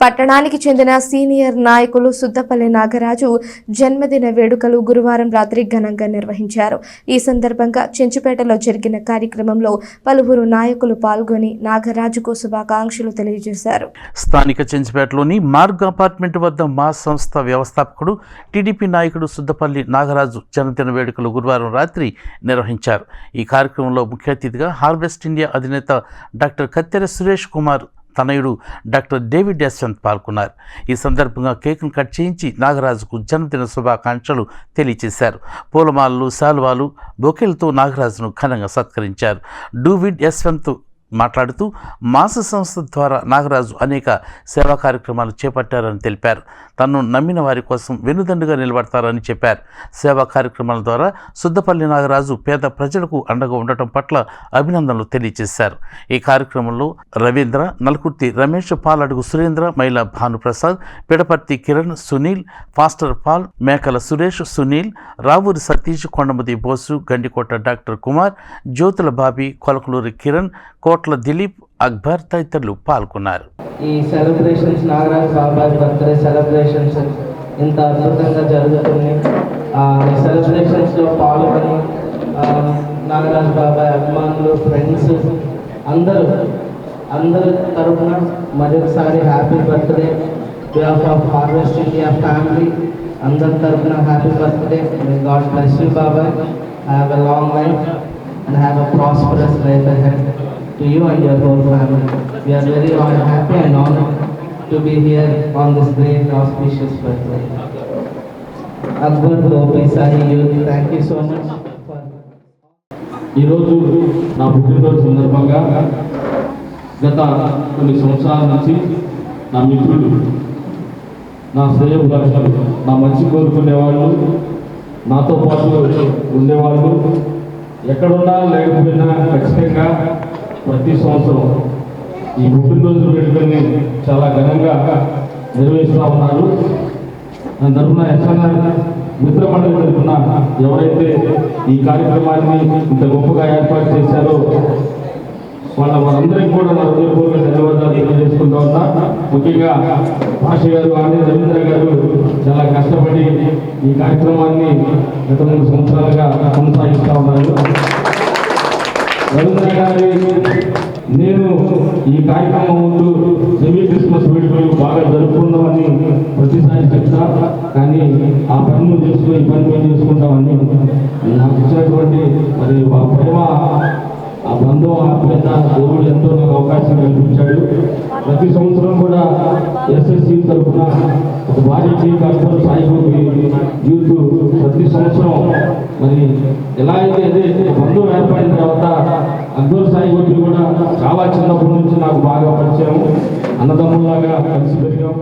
పట్టణానికి చెందిన సీనియర్ నాయకులు సుద్దపల్లి నాగరాజు జన్మదిన వేడుకలు గురువారం రాత్రి ఘనంగా నిర్వహించారు. ఈ సందర్భంగా చెంచుపేటలో జరిగిన కార్యక్రమంలో పలువురు నాయకులు పాల్గొని నాగరాజుకు శుభాకాంక్షలు తెలియజేశారు. స్థానిక చెంచిపేటలోని మార్గ్ అపార్ట్మెంట్ వద్ద మా సంస్థ వ్యవస్థాపకుడు టీడీపీ నాయకుడు సుద్దపల్లి నాగరాజు జన్మదిన వేడుకలు గురువారం రాత్రి నిర్వహించారు. ఈ కార్యక్రమంలో ముఖ్య అతిథిగా హార్వెస్ట్ ఇండియా అధినేత డాక్టర్ కత్తెర సురేష్ కుమార్ తనయుడు డాక్టర్ డేవిడ్ యశ్వంత్ పాల్గొన్నారు. ఈ సందర్భంగా కేక్ను కట్ చేయించి నాగరాజుకు జన్మదిన శుభాకాంక్షలు తెలియజేశారు పూలమాలలు శాలువాలు బొకెలతో నాగరాజును ఘనంగా సత్కరించారు. డూవిడ్ యశ్వంత్ మాట్లాడుతూ మాస సంస్థ ద్వారా నాగరాజు అనేక సేవా కార్యక్రమాలు చేపట్టారని తెలిపారు. తను నమ్మిన వారి కోసం వెనుదండుగా నిలబడతారని చెప్పారు. సేవా కార్యక్రమాల ద్వారా సుద్దపల్లి నాగరాజు పేద ప్రజలకు అండగా ఉండటం పట్ల అభినందనలు తెలియజేశారు. ఈ కార్యక్రమంలో Ravindra Nalkurthi Ramesh Paladugu Surendra Maila Bhanuprasad Pidaparthi Kiran Sunil pastor Paul Mekala Suresh Sunil Ravuri Satish Kondamathi Bosu Gandikota doctor Kumar Jyothula Babi Kolakaluri Kiran Kotla Dilip Akbar తదితరులు పాల్గొన్నారు. ఈ సెలబ్రేషన్స్ నాగరాజ్ బాబాయ్ బర్త్డే సెలబ్రేషన్స్ ఇంత అద్భుతంగా జరుగుతుంది celebrations సెలబ్రేషన్స్లో పాల్గొని నాగరాజ్ బాబాయ్ అభిమానులు ఫ్రెండ్స్ అందరూ అందరి తరఫున మరొకసారి happy birthday. Behalf of Harvest India family అందరి తరఫున happy birthday. God bless you బాబాయ్. Have a long life and have a prosperous life ahead to you and your whole family. We are very happy and honored to be here on this great auspicious birthday. Akbar Gopi Sahi Youth, thank you so much ఈరోజు నా పుట్టినరోజు సందర్భంగా గత కొన్ని సంవత్సరాల నుంచి నా మిత్రులు నా శ్రేయోభిలాషులు నా మంచి కోరుకునేవాళ్ళు నాతో పాటు ఉండేవాళ్ళు ఎక్కడున్నా లేకపోయినా ఖచ్చితంగా ప్రతి సంవత్సరం ఈ పుట్టినరోజు వేడుకల్ని చాలా ఘనంగా నిర్వహిస్తూ ఉన్నారు. దాని తరఫున ఎస్ఎన్ఆర్ మిత్ర మండలి తరఫున ఎవరైతే ఈ కార్యక్రమాన్ని ఇంత గొప్పగా ఏర్పాటు చేశారో వాళ్ళ వారందరికీ కూడా నా హృదయపూర్వక ధన్యవాదాలు తెలియజేసుకుంటూ ఉన్నా. ముఖ్యంగా భాష గారు ఆంధ్ర రవీంద్ర గారు చాలా కష్టపడి ఈ కార్యక్రమాన్ని గత మూడు సంవత్సరాలుగా కొనసాగిస్తూ ఉన్నారు. రవీంద్ర గారి నేను ఈ కార్యక్రమం ముందు సెమీ క్రిస్మస్ వేడుకలు బాగా జరుపుకుందామని ప్రతిసారి చెప్తా. కానీ ఆ పని నువ్వు చేసుకుని ఈ పని మేము చేసుకుంటామని నాకు ఇచ్చినటువంటి మరి ఆ ప్రేమ ఆ బంధం ఆత్మీయత దేవుడు ఎంతో నాకు అవకాశం కల్పించాడు. ప్రతి సంవత్సరం కూడా ఎస్ఎస్సి తరఫున ఒక భారీ టీం కడతారు సాయిబాబు యూత్ ప్రతి సంవత్సరం మరి ఎలా అయితే అదే బంధువు ఏర్పడిన తర్వాత అక్బర్ సాయి కూడా చాలా చిన్నప్పటి నుంచి నాకు బాగా పరిచయం. అన్నదమ్ములాగా కలిసి పెరిగాం.